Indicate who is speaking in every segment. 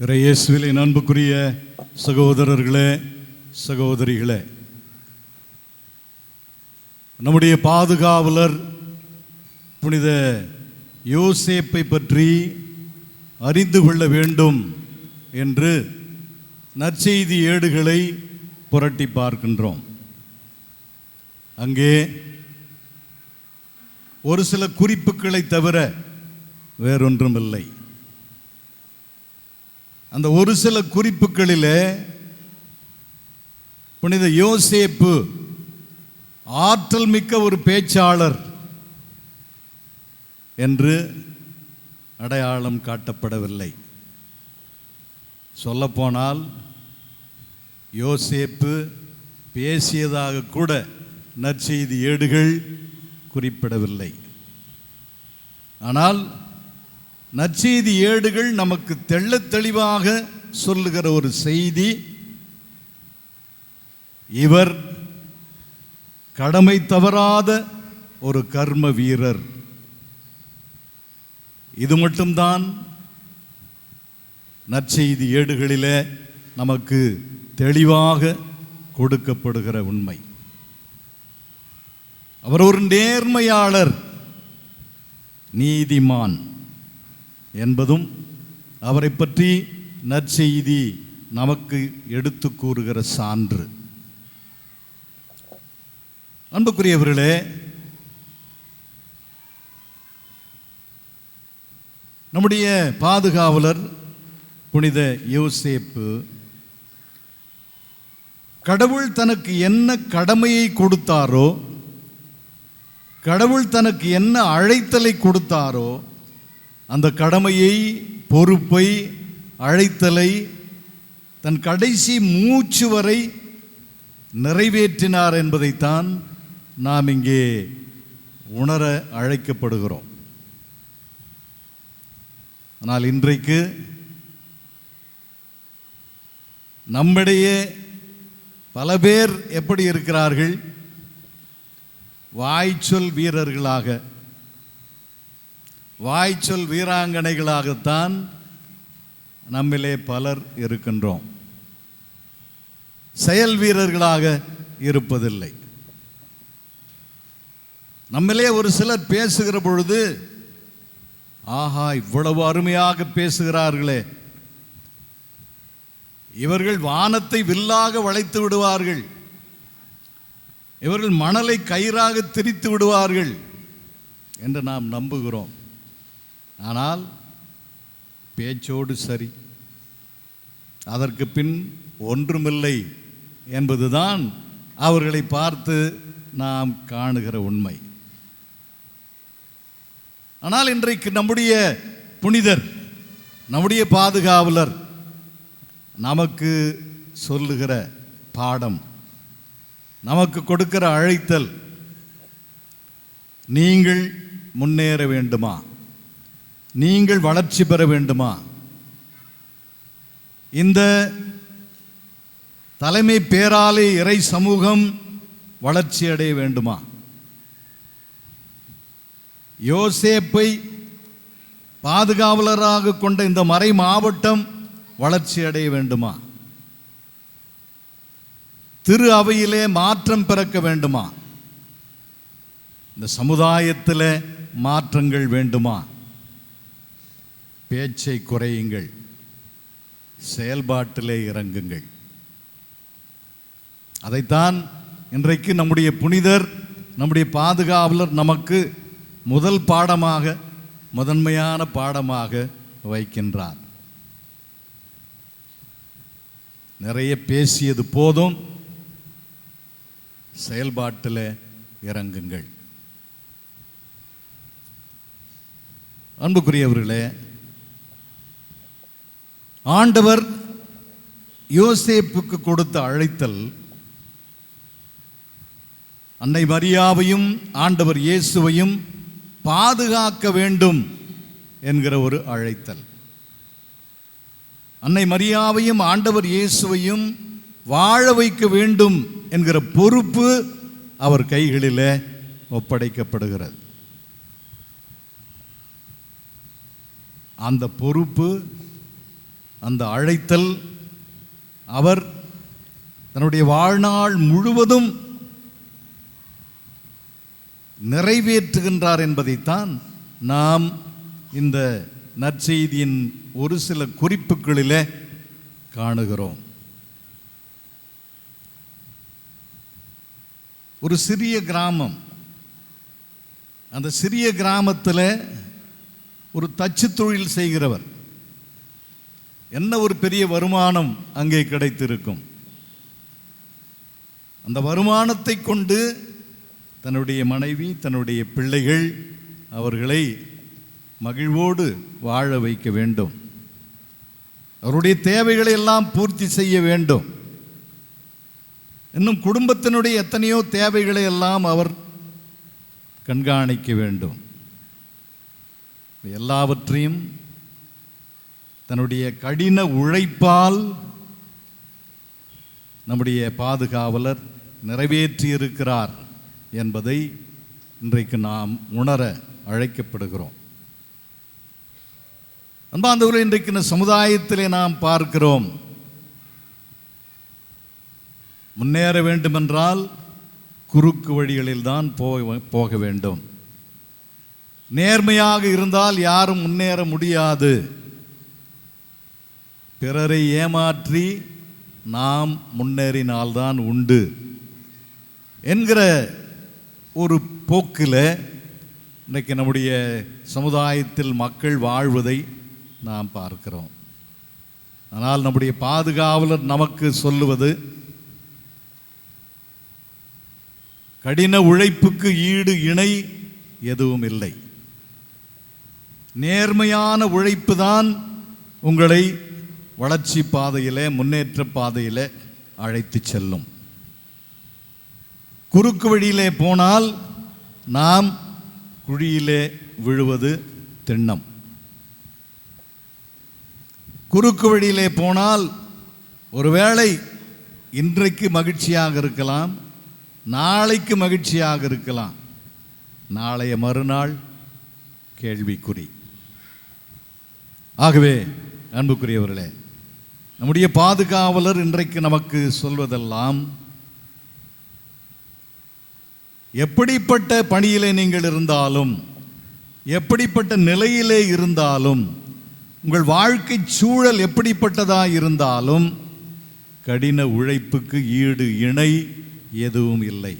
Speaker 1: இறையேசுவிலே அன்புக்குரிய சகோதரர்களே சகோதரிகளே. நம்முடைய பாதுகாவலர் புனித யோசேப்பை பற்றி அறிந்து கொள்ள வேண்டும் என்று நற்செய்தி ஏடுகளை புரட்டி பார்க்கின்றோம். அங்கே ஒரு சில குறிப்புகளை தவிர வேறொன்றும் இல்லை அந்த ஒரு சில குறிப்புகளிலே புனித யோசேப்பு ஆற்றல் மிக்க ஒரு பேச்சாளர் என்று அடையாளம் காட்டப்படவில்லை. சொல்லப்போனால் யோசேப்பு பேசியதாக கூட நற்செய்தி ஏடுகள் குறிப்பிடவில்லை. ஆனால் நற்செய்தி ஏடுகள் நமக்கு தெள்ளத் தெளிவாக சொல்லுகிற ஒரு செய்தி. இவர் கடமை தவறாத ஒரு கர்ம வீரர். இது மட்டும்தான் நற்செய்தி ஏடுகளிலே நமக்கு தெளிவாக கொடுக்கப்படுகிற உண்மை. அவர் ஒரு நேர்மையாளர் நீதிமான். என்பதும் அவரை பற்றி நற்செய்தி நமக்கு எடுத்து கூறுகிற சான்று. அன்புக்குரியவர்களே நம்முடைய பாதுகாவலர் புனித யோசேப்பு கடவுள் தனக்கு என்ன கடமையை கொடுத்தாரோ கடவுள் தனக்கு என்ன அழைத்தலை கொடுத்தாரோ அந்த கடமையை பொறுப்பை அழைத்தலை தன் கடைசி மூச்சு வரை நிறைவேற்றினார் என்பதைத்தான் நாம் இங்கே உணர அழைக்கப்படுகிறோம். ஆனால் இன்றைக்கு நம்மிடையே பல பேர் எப்படி இருக்கிறார்கள்? வாய்ச்சொல் வீரர்களாக வாய்ச்சொல் வீராங்கனைகளாகத்தான் நம்மிலே பலர் இருக்கின்றோம். செயல் வீரர்களாக இருப்பதில்லை. நம்மிலே ஒரு சிலர் பேசுகிற பொழுது ஆஹா இவ்வளவு அருமையாக பேசுகிறார்களே. இவர்கள் வானத்தை வில்லாக வளைத்து விடுவார்கள். இவர்கள் மணலை கயிறாக திரித்து விடுவார்கள் என்று நாம் நம்புகிறோம். ஆனால் பேச்சோடு சரி. அதற்கு பின் ஒன்றுமில்லை என்பதுதான் அவர்களை பார்த்து நாம் காணுகிற உண்மை. ஆனால் இன்றைக்கு நம்முடைய புனிதர் நம்முடைய பாதுகாவலர் நமக்கு சொல்லுகிற பாடம் நமக்கு கொடுக்கிற அழைத்தல் நீங்கள் முன்னேற வேண்டுமா? நீங்கள் வளர்ச்சி பெற வேண்டுமா? இந்த தலைமை பேராலை இறை சமூகம் வளர்ச்சி அடைய வேண்டுமா? யோசேப்பை பாதுகாவலராக கொண்ட இந்த மறை மாவட்டம் வளர்ச்சி அடைய வேண்டுமா? திரு அவையிலே மாற்றம் பிறக்க வேண்டுமா? இந்த சமுதாயத்தில் மாற்றங்கள் வேண்டுமா? பேச்சை குறையுங்கள். செயல்பாட்டிலே இறங்குங்கள். அதைத்தான் இன்றைக்கு நம்முடைய புனிதர் நம்முடைய பாதுகாவலர் நமக்கு முதல் பாடமாக முதன்மையான பாடமாக வைக்கின்றார். நிறைய பேசியது போதும். செயல்பாட்டில் இறங்குங்கள். அன்புக்குரியவர்களே ஆண்டவர் யோசேப்புக்கு கொடுத்த அழைத்தல் அன்னை மரியாவையும் ஆண்டவர் இயேசுவையும் பாதுகாக்க வேண்டும் என்கிற ஒரு அழைத்தல். அன்னை மரியாவையும் ஆண்டவர் இயேசுவையும் வாழ வைக்க வேண்டும் என்கிற பொறுப்பு அவர் கைகளிலே ஒப்படைக்கப்படுகிறது. அந்த பொறுப்பு அந்த அழைத்தல் அவர் தன்னுடைய வாழ்நாள் முழுவதும் நிறைவேற்றுகின்றார் என்பதைத்தான் நாம் இந்த நற்செய்தியின் ஒரு சில குறிப்புகளிலே காணுகிறோம். ஒரு சிறிய கிராமம். அந்த சிறிய கிராமத்தில் ஒரு தச்சு தொழில் செய்கிறவர். என்ன ஒரு பெரிய வருமானம் அங்கே கிடைத்திருக்கும்? அந்த வருமானத்தை கொண்டு தன்னுடைய மனைவி தன்னுடைய பிள்ளைகள் அவர்களை மகிழ்வோடு வாழ வைக்க வேண்டும். அவருடைய தேவைகளை எல்லாம் பூர்த்தி செய்ய வேண்டும். இன்னும் குடும்பத்தினுடைய எத்தனையோ தேவைகளை எல்லாம் அவர் கண்காணிக்க வேண்டும். எல்லாவற்றையும் தன்னுடைய கடின உழைப்பால் நம்முடைய பாதுகாவலர் நிறைவேற்றியிருக்கிறார் என்பதை இன்றைக்கு நாம் உணர அழைக்கப்படுகிறோம். அன்பாந்தவர்கள் இன்றைக்கு இந்த சமுதாயத்திலே நாம் பார்க்கிறோம். முன்னேற வேண்டுமென்றால் குறுக்கு வழிகளில் தான் போக போக வேண்டும். நேர்மையாக இருந்தால் யாரும் முன்னேற முடியாது. பிறரை ஏமாற்றி நாம் முன்னேறினால்தான் உண்டு என்கிற ஒரு போக்கில் இன்றைக்கு நம்முடைய சமுதாயத்தில் மக்கள் வாழ்வதை நாம் பார்க்கிறோம். ஆனால் நம்முடைய பாதுகாவலர் நமக்கு சொல்லுவது கடின உழைப்புக்கு ஈடு இணை எதுவும் இல்லை. நேர்மையான உழைப்பு தான் உங்களை வளர்ச்சி பாதையிலே முன்னேற்ற பாதையிலே அழைத்து செல்லும். குறுக்கு வழியிலே போனால் நாம் குழியிலே விழுவது திண்ணம். குறுக்கு வழியிலே போனால் ஒருவேளை இன்றைக்கு மகிழ்ச்சியாக இருக்கலாம் நாளைக்கு மகிழ்ச்சியாக இருக்கலாம். நாளைய மறுநாள் கேள்விக்குறி. ஆகவே அன்புக்குரியவர்களே நம்முடைய பாதுகாவலர் இன்றைக்கு நமக்கு சொல்வதெல்லாம் எப்படிப்பட்ட பணியிலே நீங்கள் இருந்தாலும் எப்படிப்பட்ட நிலையிலே இருந்தாலும் உங்கள் வாழ்க்கை சூழல் எப்படிப்பட்டதாக இருந்தாலும் கடின உழைப்புக்கு ஈடு இணை எதுவும் இல்லை.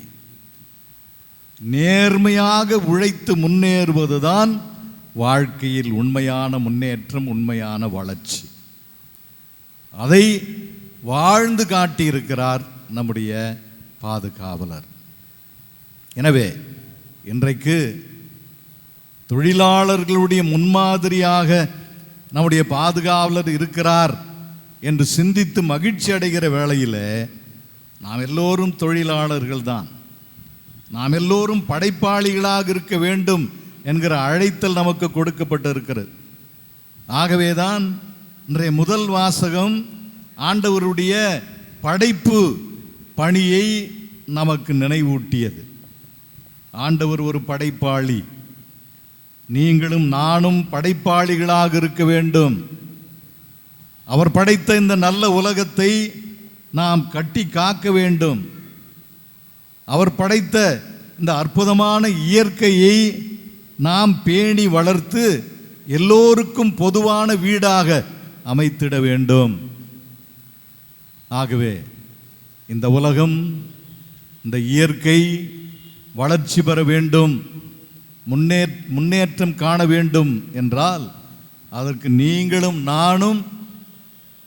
Speaker 1: நேர்மையாக உழைத்து முன்னேறுவதுதான் வாழ்க்கையில் உண்மையான முன்னேற்றம் உண்மையான வளர்ச்சி. அதை வாழ்ந்து காட்டியிருக்கிறார் நம்முடைய பாதுகாவலர். எனவே இன்றைக்கு தொழிலாளர்களுடைய முன்மாதிரியாக நம்முடைய பாதுகாவலர் இருக்கிறார் என்று சிந்தித்து மகிழ்ச்சி அடைகிற வேளையில் நாம் எல்லோரும் தொழிலாளர்கள் தான். நாம் எல்லோரும் படைப்பாளிகளாக இருக்க வேண்டும் என்கிற அழைத்தல் நமக்கு கொடுக்கப்பட்டு இருக்கிறது ஆகவே ஆகவேதான் இன்றைய முதல் வாசகம் ஆண்டவருடைய படைப்பு பணியை நமக்கு நினைவூட்டியது. ஆண்டவர் ஒரு படைப்பாளி. நீங்களும் நானும் படைப்பாளிகளாக இருக்க வேண்டும். அவர் படைத்த இந்த நல்ல உலகத்தை நாம் கட்டி காக்க வேண்டும். அவர் படைத்த இந்த அற்புதமான இயற்கையை நாம் பேணி வளர்த்து எல்லோருக்கும் பொதுவான வீடாக அமைத்திட வேண்டும். ஆகவே இந்த உலகம் இந்த இயற்கை வளர்ச்சி பெற வேண்டும். முன்னே முன்னேற்றம் காண வேண்டும் என்றால் அதற்கு நீங்களும் நானும்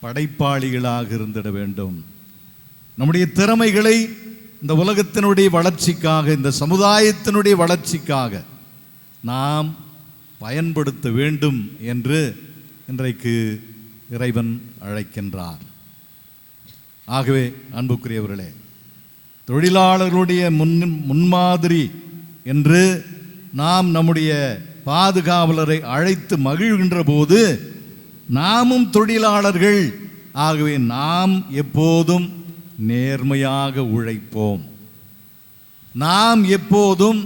Speaker 1: படைப்பாளிகளாக இருந்திட வேண்டும். நம்முடைய திறமைகளை இந்த உலகத்தினுடைய வளர்ச்சிக்காக இந்த சமுதாயத்தினுடைய வளர்ச்சிக்காக நாம் பயன்படுத்த வேண்டும் என்று இன்றைக்கு இறைவன் அழைக்கின்றார். ஆகவே அன்புக்குரியவர்களே தொழிலாளர்களுடைய முன் முன்மாதிரி என்று நாம் நம்முடைய பாதுகாவலரை அழைத்து மகிழ்கின்ற போது நாமும் தொழிலாளர்கள் ஆகவே நாம் எப்போதும் நேர்மையாக உழைப்போம். நாம் எப்போதும்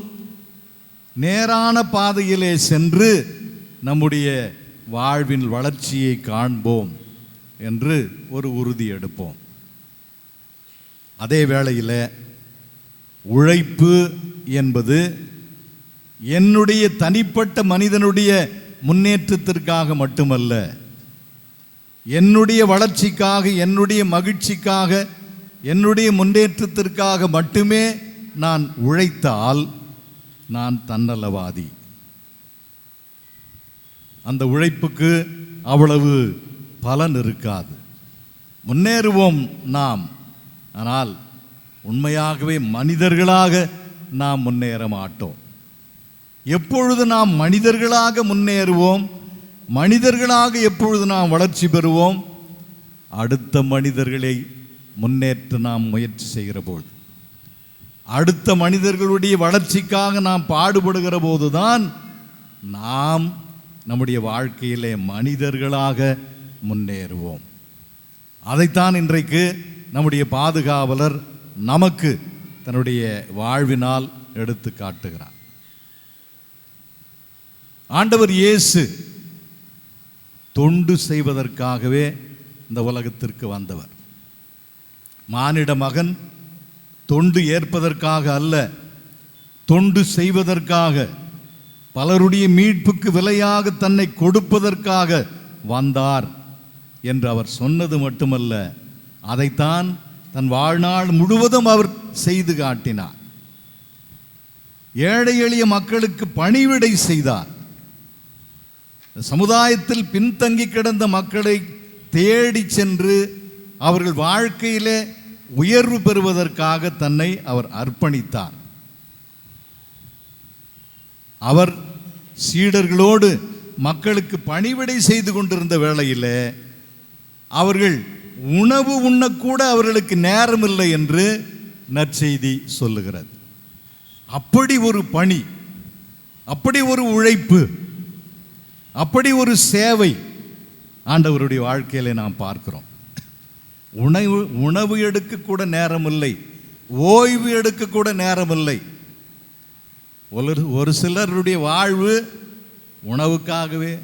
Speaker 1: நேரான பாதையிலே சென்று நம்முடைய வாழ்வின் வளர்ச்சியை காண்போம் என்று ஒரு உறுதி எடுப்போம். அதே வேளையில் உழைப்பு என்பது என்னுடைய தனிப்பட்ட மனிதனுடைய முன்னேற்றத்திற்காக மட்டுமல்ல என்னுடைய வளர்ச்சிக்காக என்னுடைய மகிழ்ச்சிக்காக என்னுடைய முன்னேற்றத்திற்காக மட்டுமே நான் உழைத்தால் நான் தன்னலவாதி. அந்த உழைப்புக்கு அவ்வளவு பலன் இருக்காது. முன்னேறுவோம் நாம். ஆனால் உண்மையாகவே மனிதர்களாக நாம் முன்னேற மாட்டோம். எப்பொழுது நாம் மனிதர்களாக முன்னேறுவோம் மனிதர்களாக எப்பொழுது நாம் வளர்ச்சி பெறுவோம் அடுத்த மனிதர்களை முன்னேற்ற நாம் முயற்சி செய்கிற போது. அடுத்த மனிதர்களுடைய வளர்ச்சிக்காக நாம் பாடுபடுகிற போதுதான் நாம் நம்முடைய வாழ்க்கையிலே மனிதர்களாக முன்னேறுவோம். அதைத்தான் இன்றைக்கு நம்முடைய பாதுகாவலர் நமக்கு தன்னுடைய வாழ்வினால் எடுத்து காட்டுகிறார். ஆண்டவர் இயேசு தொண்டு செய்வதற்காகவே இந்த உலகத்திற்கு வந்தவர். மானிட மகன் தொண்டு ஏற்பதற்காக அல்ல தொண்டு செய்வதற்காக பலருடைய மீட்புக்கு விலையாக தன்னை கொடுப்பதற்காக வந்தார் என்று அவர் சொன்னது மட்டுமல்ல அதைத்தான் தன் வாழ்நாள் முழுவதும் அவர் செய்து காட்டினார். ஏழை எளிய மக்களுக்கு பணிவிடை செய்தார். சமுதாயத்தில் பின்தங்கி கிடந்த மக்களை தேடி சென்று அவர்கள் வாழ்க்கையிலே உயர்வு பெறுவதற்காக தன்னை அவர் அர்ப்பணித்தார். அவர் சீடர்களோடு மக்களுக்கு பணிவிடை செய்து கொண்டிருந்த வேளையில் அவர்கள் உணவு உண்ணக்கூட அவர்களுக்கு நேரமில்லை என்று நற்செய்தி சொல்லுகிறது. அப்படி ஒரு பணி அப்படி ஒரு உழைப்பு அப்படி ஒரு சேவை ஆண்டவருடைய வாழ்க்கையில நாம் பார்க்கிறோம். உணவு உணவு எடுக்க கூட நேரமில்லை ஓய்வு எடுக்க கூட நேரமில்லை ஒரு ஒரு சிலருடைய வாழ்வு உணவுக்காகவே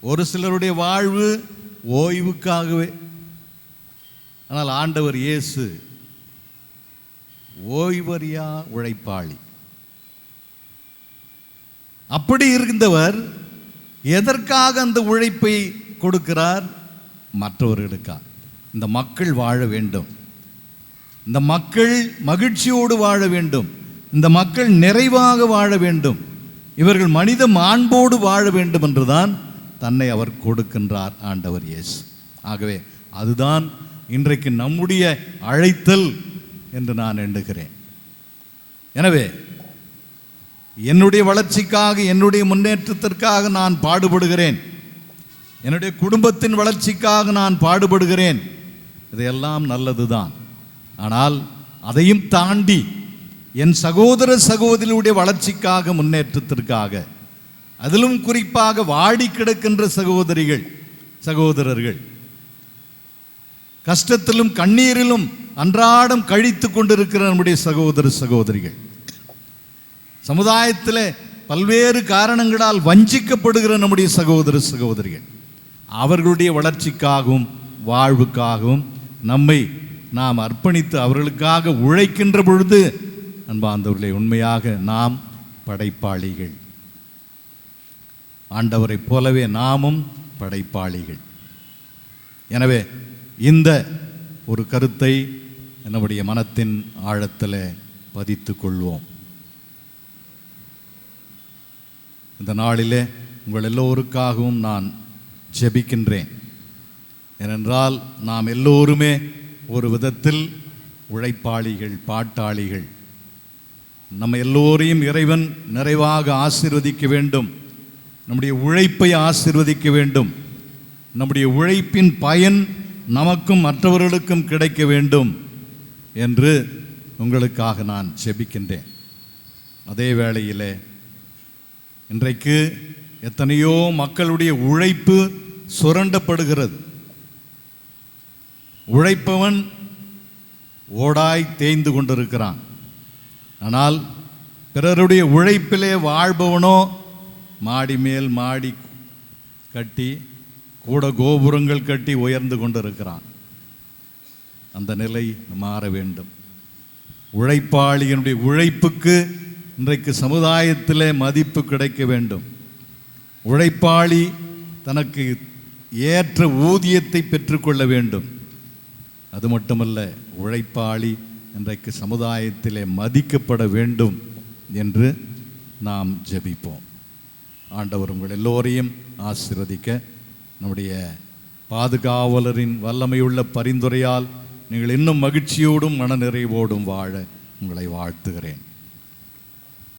Speaker 1: ஒரு சிலருடைய வாழ்வு ஓய்வுக்காகவே. ஆனால் ஆண்டவர் இயேசு ஓய்வறியா உழைப்பாளி. அப்படி இருந்தவர் எதற்காக அந்த உழைப்பை கொடுக்கிறார்? மற்றவர்களுக்காக இந்த மக்கள் வாழ வேண்டும். இந்த மக்கள் மகிழ்ச்சியோடு வாழ வேண்டும். இந்த மக்கள் நிறைவாக வாழ வேண்டும். இவர்கள் மனித மாண்போடு வாழ வேண்டும் என்றுதான் தன்னை அவர் கொடுக்கின்றார் ஆண்டவர் இயேசு. ஆகவே அதுதான் இன்றைக்கு நம்முடைய அழைத்தல் என்று நான் எண்ணுகிறேன். எனவே என்னுடைய வளர்ச்சிக்காக என்னுடைய முன்னேற்றத்திற்காக நான் பாடுபடுகிறேன். என்னுடைய குடும்பத்தின் வளர்ச்சிக்காக நான் பாடுபடுகிறேன். இதையெல்லாம் நல்லதுதான். ஆனால் அதையும் தாண்டி என் சகோதர சகோதரியுடைய வளர்ச்சிக்காக முன்னேற்றத்திற்காக. அதிலும் குறிப்பாக வாடி கிடக்கின்ற சகோதரிகள் சகோதரர்கள். கஷ்டத்திலும் கண்ணீரிலும் அன்றாடம் கழித்து கொண்டிருக்கிற நம்முடைய சகோதர சகோதரிகள். சமுதாயத்தில் பல்வேறு காரணங்களால் வஞ்சிக்கப்படுகிற நம்முடைய சகோதர சகோதரிகள். அவர்களுடைய வளர்ச்சிக்காகவும் வாழ்வுக்காகவும் நம்மை நாம் அர்ப்பணித்து அவர்களுக்காக உழைக்கின்ற பொழுது அன்பாந்தவர்களே உண்மையாக நாம் படைப்பாளிகள். ஆண்டவரைப் போலவே நாமும் படைப்பாளிகள். எனவே இந்த ஒரு கருத்தை நம்முடைய மனத்தின் ஆழத்தில் பதித்து கொள்வோம். இந்த நாளிலே உங்கள் எல்லோருக்காகவும் நான் ஜெபிக்கின்றேன். ஏனென்றால் நாம் எல்லோருமே ஒரு விதத்தில் உழைப்பாளிகள் பாட்டாளிகள். நம்ம எல்லோரையும் இறைவன் நிறைவாக ஆசிர்வதிக்க வேண்டும். நம்முடைய உழைப்பை ஆசீர்வதிக்க வேண்டும். நம்முடைய உழைப்பின் பயன் நமக்கும் மற்றவர்களுக்கும் கிடைக்க வேண்டும் என்று உங்களுக்காக நான் செபிக்கின்றேன். அதே வேளையிலே இன்றைக்கு எத்தனையோ மக்களுடைய உழைப்பு சுரண்டப்படுகிறது. உழைப்பவன் ஓடாய் தேய்ந்து கொண்டிருக்கிறான். ஆனால் பிறருடைய உழைப்பிலே வாழ்பவனோ மாடி மேல் மாடி கட்டி கூட கோபுரங்கள் கட்டி உயர்ந்து கொண்டிருக்கிறான். அந்த நிலை மாற வேண்டும். உழைப்பாளியினுடைய உழைப்புக்கு இன்றைக்கு சமுதாயத்திலே மதிப்பு கிடைக்க வேண்டும். உழைப்பாளி தனக்கு ஏற்ற ஊதியத்தை பெற்றுக்கொள்ள வேண்டும். அது மட்டுமல்ல உழைப்பாளி இன்றைக்கு சமுதாயத்திலே மதிக்கப்பட வேண்டும் என்று நாம் ஜெபிப்போம். ஆண்டவர் உங்கள் எல்லோரையும் ஆசிர்வதிக்க நம்முடைய பாதுகாவலரின் வல்லமையுள்ள பரிந்துரையால் நீங்கள் இன்னும் மகிழ்ச்சியோடும் மனநிறைவோடும் வாழ உங்களை வாழ்த்துகிறேன்.